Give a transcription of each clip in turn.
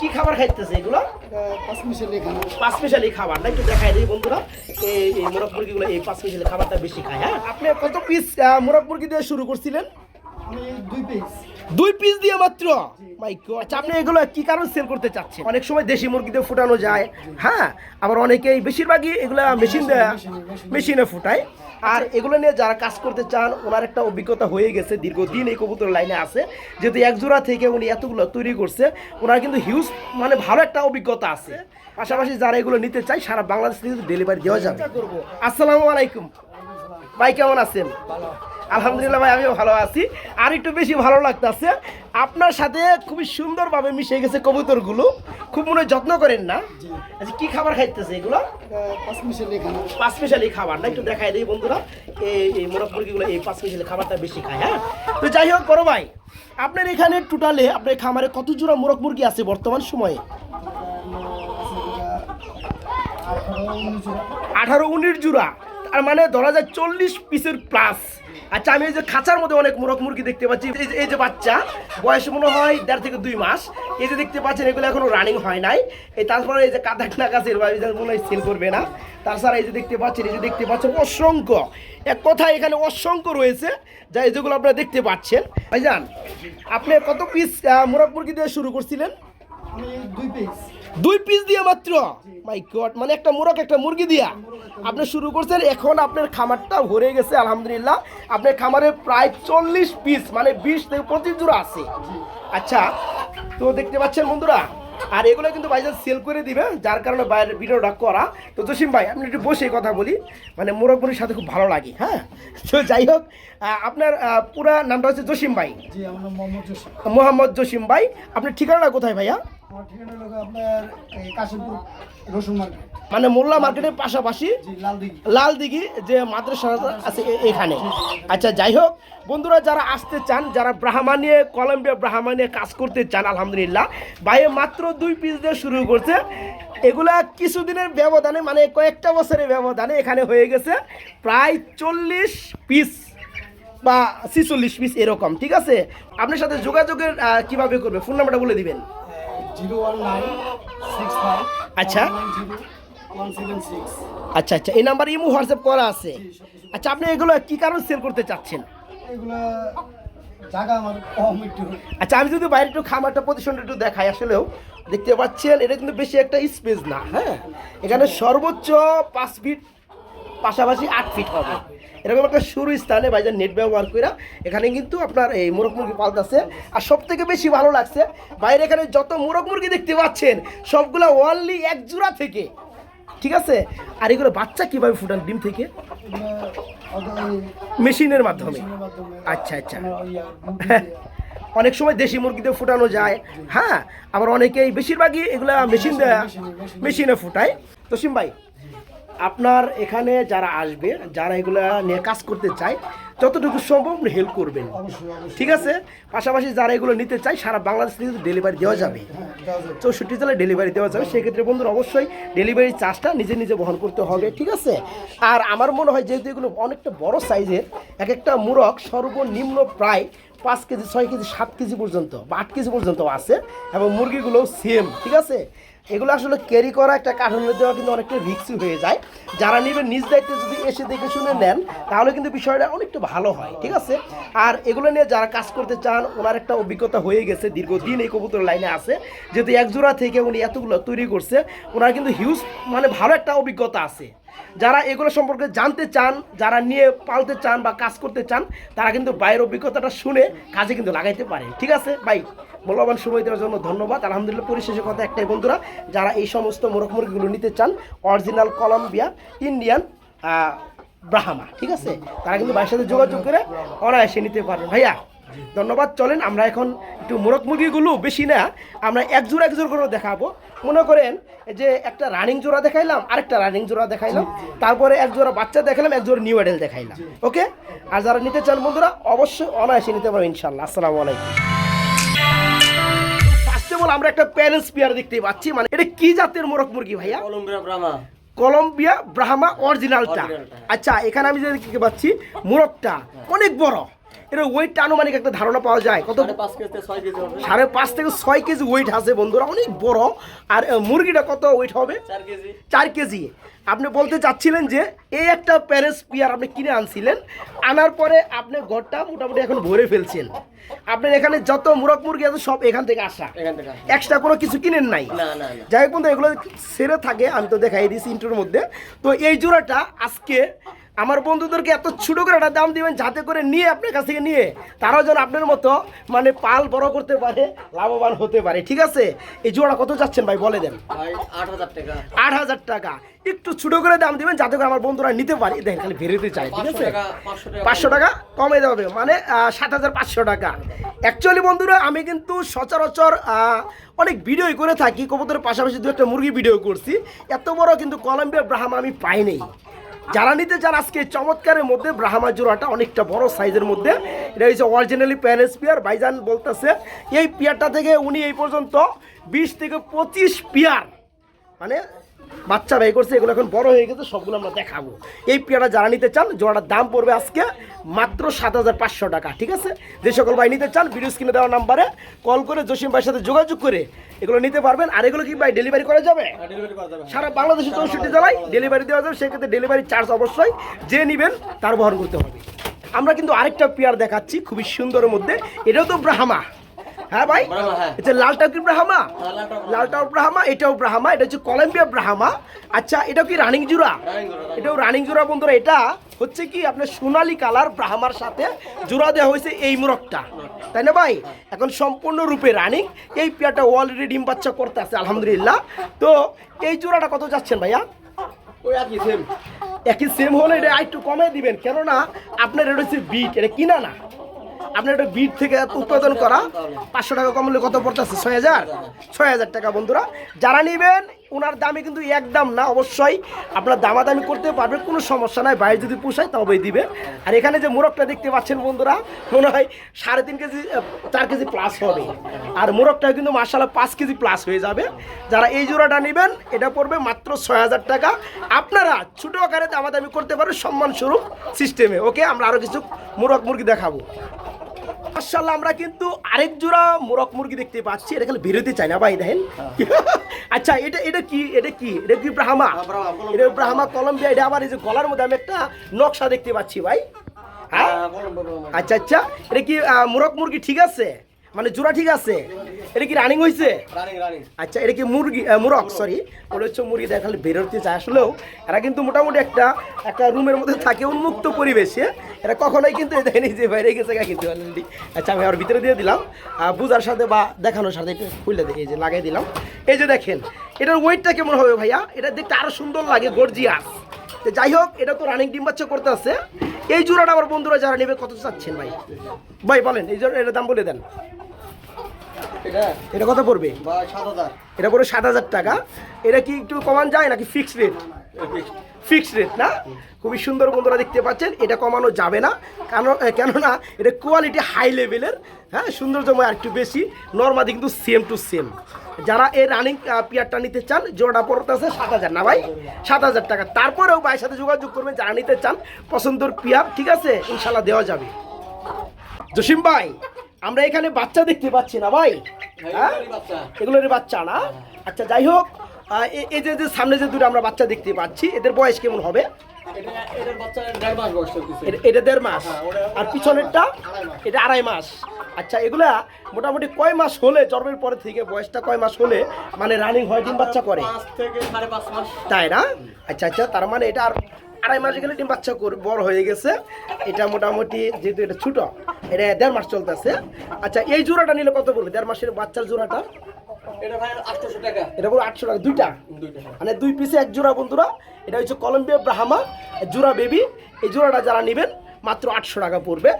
কি খাবার খাইতেছে এগুলো? পাঁচ মিশালি খানা পাঁচ মিশালি খাবার। না একটু দেখাই দিই বন্ধুরা। এই এই মোরগ মুরগিগুলো এই পাঁচ মিশালি খাবারটা বেশি খায় হ্যাঁ? আপনি কত পিস মোরগ মুরগি দিয়ে শুরু করছিলেন? দুই পিস দুই পিস দিয়ে মাত্র। মাই গড আচ্ছা আপনি এগুলো কি কারণ সেল করতে চাচ্ছেন? অনেক সময় দেশি মুরগি দিয়ে ফুটানো যায়। হ্যাঁ আবার অনেকেই বেশিরভাগই এগুলো মেশিন দেয়া মেশিনে ফুটায়। আর এগুলো নিয়ে যারা কাজ করতে চান ওনার একটা অভিজ্ঞতা হয়ে গেছে দীর্ঘদিন এই কবুতর লাইনে আছে। যেহেতু এক জোড়া থেকে উনি এতগুলো তৈরি করছে ওনার কিন্তু হিউজ মানে ভালো একটা অভিজ্ঞতা আছে। পাশাপাশি যারা এগুলো নিতে চায় সারা বাংলাদেশ থেকে ডেলিভারি দেওয়া যাবে। আসসালামু আলাইকুম। ভাই কেমন আছেন? আলহামদুলিল্লাহ ভাই আমিও ভালো আছি। আর একটু বেশি ভালো লাগতেছে আপনার সাথে খুবই সুন্দরভাবে মিশে গেছে কবুতরগুলো। খুব মনে যত্ন করেন না? আচ্ছা কি খাবার খাইতেছে এগুলো? পাঁচ মিশালি খাবার। না একটু দেখাই দিই বন্ধুরা এই এই মোরগ মুরগিগুলো এই পাঁচ মিশালি খাবারটা বেশি খায় হ্যাঁ? তো যাই হোক বড় ভাই আপনার এখানে টোটালে আপনার খামারে কত জোড়া মোরগ মুরগি আছে বর্তমান সময়ে? আঠারো উনিশ জোড়া। তার মানে ধরা যায় চল্লিশ পিসের প্লাস আচ্ছা আমি এই যে খাঁচার মধ্যে অনেক মোরগ মুরগি দেখতে পাচ্ছি। এই যে- বাচ্চা, বয়স মনে হয় দেড় থেকে দুই মাস। এই যে দেখতে পাচ্ছেন, এগুলো এখনও রানিং হয় নাই। এই তারপরে এই যে নাকাশের বা মনে হয় সেল করবে না। তাছাড়া এই যে দেখতে পাচ্ছেন, এই যে দেখতে পাচ্ছেন, অসংখ্য। এক কথায় এখানে অসংখ্য রয়েছে, যা এই যেগুলো আপনারা দেখতে পাচ্ছেন। ভাইজান, আপনি কত পিস মোরগ মুরগি দিয়ে শুরু করছিলেন? দুই পিস দুই পিস দিয়ে মাত্র। মাই গড মানে একটা মোরগ একটা মুরগি দিয়া। আপনি শুরু করছেন এখন আপনার খামারটা ভরে গেছে আলহামদুলিল্লাহ। আপনার খামারে প্রায় চল্লিশ পিস মানে বিশ থেকে পঁচিশ জোড়া আছে। আচ্ছা তো দেখতে পাচ্ছেন বন্ধুরা আর এগুলো কিন্তু বাইজান সেল করে দিবে যার কারণে বাইরের ভিডিওটা করা। তো জসিম ভাই আপনি একটু বসে কথা বলি মানে মোরগ মুরগির সাথে খুব ভালো লাগে হ্যাঁ? তো যাই হোক আপনার পুরা নামটা হচ্ছে জসিম ভাই। মোহাম্মদ জসিম ভাই আপনার ঠিকানাটা কোথায় ভাইয়া? মানে মোল্লা মার্কেটের পাশাপাশি জি লাল দিঘি। যে মাদ্রাসা আছে এখানে। আচ্ছা যাই হোক বন্ধুরা যারা আসতে চান যারা ব্রাহ্মা নিয়ে কলম্বিয়া ব্রাহ্মা নিয়ে কাজ করতে চান আলহামদুলিল্লাহ বাইরে মাত্র দুই পিস দিয়ে শুরু করছে। এগুলা কিছুদিনের ব্যবধানে মানে কয়েকটা বছরের ব্যবধানে এখানে হয়ে গেছে। প্রায় চল্লিশ পিস বা ছিচল্লিশ পিস এরকম ঠিক আছে? আপনার সাথে যোগাযোগের কীভাবে করবে? ফোন নাম্বারটা বলে দিবেন। Zero one nine six five আচ্ছা। আচ্ছা আচ্ছা এই নাম্বার ইমো হোয়াটসঅ্যাপ করা আছে। আচ্ছা আপনি এগুলো কি কারণ সেল করতে চাচ্ছেন? এগুলা জায়গা আমার কম একটু। আচ্ছা আমি যদি বাইরে একটু খামারটা পজিশনটা একটু দেখাই আসলেও দেখতে পাচ্ছেন এটা কিন্তু বেশি একটা স্পেস না হ্যাঁ? এখানে সর্বোচ্চ পাঁচ ফিট পাশাপাশি আট ফিট হবে। এরকম একটা শুরু স্থানে বাইজার নেট ব্যবহার করে এখানে কিন্তু আপনার এই মোরগ মুরগি পালতেছে। আর সব থেকে বেশি ভালো লাগছে, বাইরে এখানে যত মোরগ মুরগি দেখতে পাচ্ছেন, সবগুলো ওনলি এক জোড়া থেকে। ঠিক আছে? আর এগুলো বাচ্চা কীভাবে ফুটান ডিম থেকে? মেশিনের মাধ্যমে। আচ্ছা আচ্ছা। অনেক সময় দেশি মুরগিতে ফুটানো যায়। হ্যাঁ আবার অনেকেই বেশিরভাগই এগুলা মেশিন মেশিনে ফুটায়। তসিম ভাই আপনার এখানে যারা আসবে যারা এগুলো নিয়ে কাজ করতে চায় যতটুকু সম্ভব হেল্প করবেন। ঠিক আছে? পাশাপাশি যারা এগুলো নিতে চায় সারা বাংলাদেশ থেকে ডেলিভারি দেওয়া যাবে। হ্যাঁ দেওয়া যাবে। চৌষট্টি জেলায় ডেলিভারি দেওয়া যাবে। সেক্ষেত্রে বন্ধুরা অবশ্যই ডেলিভারি চার্জটা নিজে নিজে বহন করতে হবে ঠিক আছে? আর আমার মনে হয় যেহেতু এগুলো অনেকটা বড় সাইজের এক একটা মুরগ সর্বনিম্ন প্রায় পাঁচ কেজি ছয় কেজি সাত কেজি পর্যন্ত বা আট কেজি পর্যন্ত আছে এবং মুরগিগুলোও সেম ঠিক আছে? এগুলো আসলে ক্যারি করা একটা কার্টুনে দেওয়া কিন্তু অনেকটা রিক্সি হয়ে যায়। যারা নেবেন, নিজ দায়িত্বে যদি এসে দেখে শুনে নেন, তাহলে কিন্তু বিষয়টা অনেকটা ভালো হয়, ঠিক আছে? আর এগুলো নিয়ে যারা কাজ করতে চান, ওনার একটা অভিজ্ঞতা হয়ে গেছে, দীর্ঘদিন এই কবুতর লাইনে আছে। যেহেতু এক জোড়া থেকে উনি এতগুলো তৈরি করছে, ওনার কিন্তু হিউজ মানে ভালো একটা অভিজ্ঞতা আছে। যারা এগুলো সম্পর্কে জানতে চান, যারা নিয়ে পালতে চান বা কাজ করতে চান, তারা কিন্তু বাইরের অভিজ্ঞতাটা শুনে কাজে কিন্তু লাগাইতে পারে, ঠিক আছে? ভাই মূল্যবান সময় দেওয়ার জন্য ধন্যবাদ। আলহামদুলিল্লাহ পরিশেষে কথা একটাই বন্ধুরা যারা এই সমস্ত মোরগ মুরগিগুলো নিতে চান অরিজিনাল কলম্বিয়া ইন্ডিয়ান ব্রাহামা ঠিক আছে? তারা কিন্তু ভাইয়ের সাথে যোগাযোগ করে অনায়াসে নিতে পারবে। ভাইয়া ধন্যবাদ। চলেন আমরা এখন একটু মোরগ মুরগিগুলো বেশি না আমরা এক জোড়া এক জোড়া করে দেখাবো। মনে করেন যে একটা রানিং জোড়া দেখাইলাম আরেকটা রানিং জোড়া দেখাইলাম তারপরে এক জোড়া বাচ্চা দেখালাম এক জোড়া নিউ অ্যাডেল দেখাইলাম। ওকে? আর যারা নিতে চান বন্ধুরা অবশ্যই অনায়াসে নিতে পারবেন ইনশাল্লাহ আসসালামু আলাইকুম। ফার্স্ট আমরা একটা প্যারেন্টস পেয়ার দেখতে পাচ্ছি। মানে এটা কি জাতের মোরগ মুরগি ভাইয়া? কলম্বিয়া ব্রাহ্মা। কলম্বিয়া ব্রাহ্মা অরিজিনালটা আচ্ছা এখানে আমি যে দেখতে পাচ্ছি মোরগটা অনেক বড়। এটা ওয়েটটা আনুমানিক একটা ধারণা পাওয়া যায়। কত সাড়ে পাঁচ থেকে ছয় কেজি ওয়েট আছে বন্ধুরা অনেক বড়। আর মুরগিটা কত ওয়েট হবে? চার কেজি। আপনি বলতে চাচ্ছিলেন যে এই একটা প্যারেস পিয়ার আপনি কিনে আনছিলেন। আনার পরে আপনি ঘরটা মোটামুটি এখন ভরে ফেলছেন। আপনার এখানে যত মুরগ মুরগি আছে সব এখান থেকে আসা। এক্সট্রা কোনো কিছু কিনেন নাই। যাই হোক বন্ধু এগুলো সেরে থাকে আমি তো দেখাই দিয়েছি ইন্টুর মধ্যে। তো এই জোড়াটা আজকে আমার বন্ধুদেরকে এত ছোটো করে একটা দাম দিবেন যাতে করে নিয়ে আপনার কাছ থেকে নিয়ে তারাও যেন আপনার মতো মানে পাল বড় করতে পারে লাভবান হতে পারে। ঠিক আছে? এই জোড়া কত যাচ্ছেন ভাই বলে দেন। আট হাজার টাকা। একটু ছোটো করে দাম দিবেন যাতে করে আমার বন্ধুরা নিতে পারে। দেখেন খালি বেরোতে চাই ঠিক আছে? পাঁচশো টাকা। কমে হবে মানে সাত হাজার পাঁচশো টাকা। অ্যাকচুয়ালি বন্ধুরা আমি কিন্তু সচরাচর আহ, অনেক ভিডিওই করে থাকি। কবুতরের পাশাপাশি দু একটা মুরগি ভিডিও করছি। এত বড় কিন্তু কলম্বিয়া ব্রাহ্মা আমি পাই নাই। যারা নিতে চান আজকে চমৎকারের মধ্যে ব্রাহ্মা জোড়াটা অনেকটা বড় সাইজের মধ্যে, এটা হচ্ছে অরিজিনালি প্যারেস পিয়ার বাইজান বলতেছে, এই পিয়ারটা থেকে উনি এই পর্যন্ত বিশ থেকে পঁচিশ পিয়ার মানে বাচ্চা ব্যয় করছে এগুলো এখন বড় হয়ে গেছে সবগুলো আমরা দেখাবো। এই পেয়ারা যারা নিতে চান জোড়াটার দাম পড়বে আজকে মাত্র সাত হাজার পাঁচশো টাকা ঠিক আছে? যে সকল ভাই নিতে চান ভিডিও স্ক্রিনে দেওয়া নাম্বারে কল করে জসিম ভাইয়ের সাথে যোগাযোগ করে এগুলো নিতে পারবেন। আর এগুলো কি ভাই ডেলিভারি করা যাবে? ডেলিভারি করা যাবে। সারা বাংলাদেশে চৌষট্টি জেলায় ডেলিভারি দেওয়া যাবে সেক্ষেত্রে ডেলিভারি চার্জ অবশ্যই যে নেবেন তার বহন করতে হবে। আমরা কিন্তু আরেকটা পেয়ার দেখাচ্ছি খুবই সুন্দরের মধ্যে। এটাও তো ব্রাহ্মা। হ্যাঁ ভাই? হ্যাঁ। এটা লালটা কি ব্রাহ্মা? হ্যাঁ, ব্রাহ্মা। লালটাও ব্রাহ্মা এটাও ব্রাহ্মা এটা হচ্ছে কলম্বিয়া ব্রাহ্মা। আচ্ছা এটা কি রানিং জুরা এটাও রানিং জোড়া বন্ধুরা এটা হচ্ছে কি আপনার সোনালি কালার ব্রাহ্মার সাথে জোড়া দেওয়া হয়েছে এই মুরগটা। তাই না ভাই? এখন সম্পূর্ণ রূপে রানিং। এই পেয়ারটা অলরেডি ডিম বাচ্চা করতে আছে আলহামদুলিল্লাহ। তো এই জোড়াটা কত যাচ্ছেন ভাইয়া? ওই একই সেম একই সেম হলে এটা একটু কমে দিবেন। কেননা আপনার এটা হচ্ছে বিট এটা কিনা না। আপনার একটা বিট থেকে উৎপাদন করা পাঁচশো টাকা কমলে কত পড়তেছে ছয় হাজার? ছয় হাজার টাকা বন্ধুরা। যারা নেবেন ওনার দামে কিন্তু একদম না, অবশ্যই আপনার দামাদামি করতে পারবেন, কোনো সমস্যা নাই। বাইরে যদি পোষায় তবেই দিবে আর এখানে যে মোরগটা দেখতে পাচ্ছেন বন্ধুরা, মনে হয় সাড়ে তিন কেজি চার কেজি প্লাস হবে। আর মোরগটা কিন্তু মার্শাল্লাহ পাঁচ কেজি প্লাস হয়ে যাবে। যারা এই জোড়াটা নেবেন, এটা পড়বে মাত্র ছয় হাজার টাকা। আপনারা ছোটো আকারে দামাদামি করতে পারবেন সম্মানস্বরূপ সিস্টেমে ওকে আমরা আরও কিছু মোরগ মুরগি দেখাবো। মার্শাল্লাহ আমরা কিন্তু আরেক জোড়া মোরক মুরগি দেখতে পাচ্ছি। এটা খালি বেরোতে চাই না ভাই দেখেন। আচ্ছা এটা এটা কি এটা কি? এটা কি ব্রাহ্মা? হ্যাঁ। এটা ব্রাহ্মা কলম্বিয়া এটা আবার এই যে গলার মধ্যে আমি একটা নকশা দেখতে পাচ্ছি ভাই। হ্যাঁ? আচ্ছা আচ্ছা। এটা কি মোরক মুরগি ঠিক আছে? মানে জোড়া ঠিক আছে? এটা কি রানিং হয়েছে আচ্ছা এটা কি মুরগি মুরগ সরি ওটা হচ্ছে মুরগি দেখা খালি বেরোতে চায় আসলেও। এরা কিন্তু মোটামুটি একটা একটা রুমের মধ্যে থাকে উন্মুক্ত পরিবেশে। এরা কখনোই কিন্তু দেয়নি যে বাইরে গেছে গা কিন্তু অলরেডি আচ্ছা আমি আর ভিতরে দিয়ে দিলাম। বুঝার সাথে বা দেখানোর সাথে একটু খুলে এই যে লাগাই দিলাম। এই যে দেখেন এটার ওয়েটটা কেমন হবে ভাইয়া? এটা দেখতে আরও সুন্দর লাগে গর্জিয়াস তো যাই হোক এটা তো রানিং ডিম বাচ্চা করতে আছে। এই জোড়াটা আমার বন্ধুরা যারা নেবে কত চাচ্ছেন ভাই? ভাই বলেন এই জোড়া এটার দাম বলে দেন। এটা? এটা কত পড়বে? এটা পড়ে সাত হাজার টাকা। এটা কি একটু কমান যায় নাকি ফিক্সড রেট ফিক্সড রেট না খুবই সুন্দর বন্ধুরা দেখতে পাচ্ছেন এটা কমানো যাবে না। কারণ এ, কেননা এটা কোয়ালিটি হাই লেভেলের হ্যাঁ? সৌন্দর্যময় আর একটু বেশি। নর্মাদি কিন্তু সেম টু সেম যারা এই রানিং পিয়ারটা নিতে চান জোড়া পড়তেছে সাত হাজার না ভাই? সাত হাজার টাকা। তারপরেও ভাইয়ের সাথে যোগাযোগ করবেন যারা নিতে চান পছন্দর পিয়ার ঠিক আছে? ইনশাল্লাহ দেওয়া যাবে। জসিম ভাই আমরা এখানে বাচ্চা দেখতে পাচ্ছি না ভাই। হ্যাঁ? বাচ্চা। এগুলোর বাচ্চা না? আচ্ছা যাই হোক এই যে যে সামনে যে দুটো আমরা বাচ্চা দেখতে পাচ্ছি এদের বয়স কেমন হবে? এটা দেড় মাস মাস। আর পিছনেরটা? এটা আড়াই মাস। আচ্ছা এগুলা মোটামুটি কয় মাস হলে জন্মের পরে থেকে বয়সটা কয় মাস হলে মানে রানিং হয় ডিম বাচ্চা করে? তাই না? আচ্ছা আচ্ছা তার মানে এটা আর আড়াই মাসে গেলে ডিম বাচ্চা করে বড় হয়ে গেছে। এটা মোটামুটি যেহেতু এটা ছোট এটা দেড় মাস চলতেছে। আচ্ছা এই জোড়াটা নিলে কত পড়বে? দেড় মাসের বাচ্চার জোড়াটা? এটা ভাই আটশোশো টাকা। এটা পুরো আটশো টাকা দুইটা? দুইটা মানে দুই পিসে এক জোড়া বন্ধুরা এটা হচ্ছে কলম্বিয়া ব্রাহ্মা জোড়া বেবি এই জোড়াটা যারা নেবেন মাত্র আটশো টাকা পড়বে।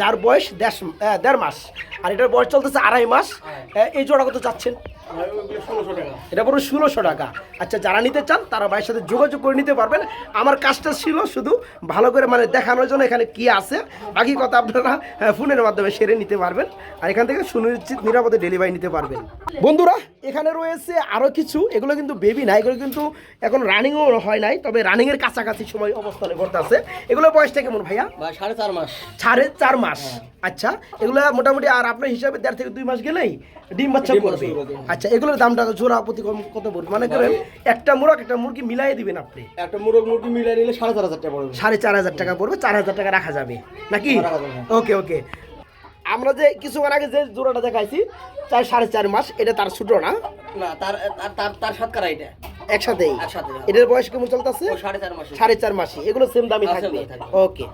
যার বয়স দেড় দেড় মাস। আর এটার বয়স চলতেছে আড়াই মাস। আহ, এই জোড়া কত চাচ্ছেন এটা পুরো ষোলোশো টাকা। আচ্ছা যারা নিতে চান তারা ভাইয়ের সাথে যোগাযোগ করে নিতে পারবেন। আমার কাজটা ছিল শুধু ভালো করে মানে দেখানোর জন্য এখানে কি আছে। বাকি কথা আপনারা হ্যাঁ, ফোনের মাধ্যমে সেরে নিতে পারবেন। আর এখান থেকে সুনিশ্চিত নিরাপদে ডেলিভারি নিতে পারবেন। বন্ধুরা এখানে রয়েছে আরও কিছু। এগুলো কিন্তু বেবি না এগুলো কিন্তু এখন রানিংও হয় নাই। তবে রানিংয়ের কাছাকাছি সময় অবস্থানে করতে আছে। এগুলো বয়সটা কেমন ভাইয়া? ভাই সাড়ে চার মাস। সাড়ে চার মাস। আচ্ছা এগুলো মোটামুটি আর আপনার হিসাবে দেড় থেকে দুই মাস গেলেই ডিম বাচ্চা করবে। আচ্ছা এগুলোর দামটা জোড়া প্রতি কত পড়বে? মানে করেন একটা মুরগ একটা মুরগি মিলাই দিবেন আপনি। একটা মুরগ মুরগি মিলিয়ে নিলে সাড়ে চার হাজার টাকা পড়বে। সাড়ে চার হাজার টাকা পড়বে চার হাজার টাকা রাখা যাবে। নাকি। ওকে ওকে। আমরা যে কিছুক্ষণ আগে যে জোড়াটা দেখাইছি চার সাড়ে চার মাস এটা তার ছোট না? না তার তার তার তার সাতকারা এটা? একসাথেই? একসাথে, হ্যাঁ। এটার বয়স কেমন চলতেছে সাড়ে চার মাসে সাড়ে চার মাসে। এগুলো সেম হ্যাঁ, দামই থাকবে। ওকে।